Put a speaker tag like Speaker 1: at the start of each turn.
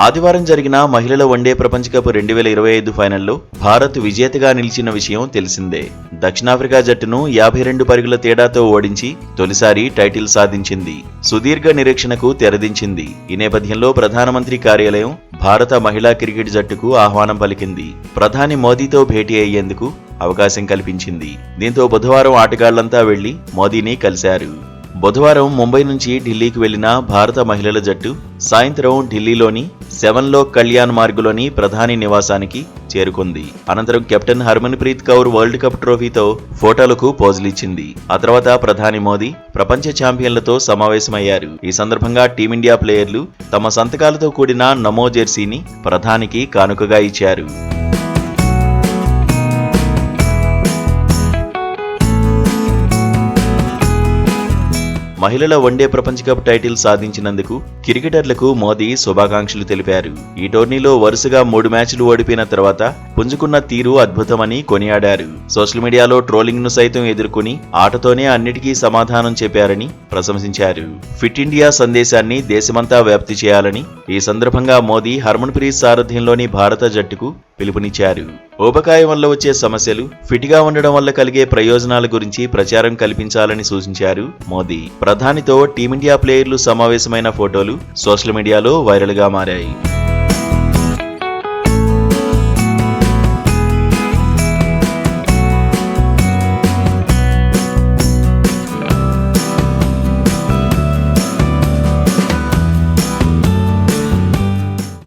Speaker 1: ఆదివారం జరిగిన మహిళల వన్డే ప్రపంచ కప్ రెండు వేల ఇరవై ఐదు ఫైనల్లో భారత్ విజేతగా నిలిచిన విషయం తెలిసిందే. దక్షిణాఫ్రికా జట్టును యాభై రెండు పరుగుల తేడాతో ఓడించి తొలిసారి టైటిల్ సాధించింది. సుదీర్ఘ నిరీక్షణకు తెరదించింది. ఈ నేపథ్యంలో ప్రధానమంత్రి కార్యాలయం భారత మహిళా క్రికెట్ జట్టుకు ఆహ్వానం పలికింది. ప్రధాని మోదీతో భేటీ అయ్యేందుకు అవకాశం కల్పించింది. దీంతో బుధవారం ఆటగాళ్ళంతా వెళ్ళి మోదీని కలిశారు. బుధవారం ముంబై నుంచి ఢిల్లీకి వెళ్ళిన భారత మహిళల జట్టు సాయంత్రం ఢిల్లీలోని సెవెన్లో కళ్యాణ్ మార్గులోని ప్రధాని నివాసానికి చేరుకుంది. అనంతరం captain Harmanpreet Kaur world cup ట్రోఫీతో ఫోటోలకు పోజులిచ్చింది ఆ తర్వాత ప్రధాని మోదీ ప్రపంచ ఛాంపియన్లతో సమావేశమయ్యారు. ఈ సందర్భంగా టీమిండియా ప్లేయర్లు తమ సంతకాలతో కూడిన నమో జెర్సీని ప్రధానికి కానుకగా ఇచ్చారు. మహిళల వన్డే ప్రపంచ కప్ టైటిల్ సాధించినందుకు క్రికెటర్లకు మోదీ శుభాకాంక్షలు తెలిపారు. ఈ టోర్నీలో వరుసగా మూడు మ్యాచ్లు ఓడిపోయిన తర్వాత పుంజుకున్న తీరు అద్భుతమని కొనియాడారు. సోషల్ మీడియాలో ట్రోలింగ్ను సైతం ఎదుర్కొని ఆటతోనే అన్నిటికీ సమాధానం చెప్పారని ప్రశంసించారు. ఫిట్ ఇండియా సందేశాన్ని దేశమంతా వ్యాప్తి చేయాలని ఈ సందర్భంగా మోదీ హర్మన్ప్రీత్ సారథ్యంలోని భారత జట్టుకు పిలుపునిచ్చారు. ఊబకాయం వల్ల వచ్చే సమస్యలు ఫిట్గా ఉండడం వల్ల కలిగే ప్రయోజనాల గురించి ప్రచారం కల్పించాలని సూచించారు మోదీ. ప్రధానితో టీమిండియా ప్లేయర్లు సమావేశమైన ఫోటోలు సోషల్ మీడియాలో వైరల్గా మారాయి.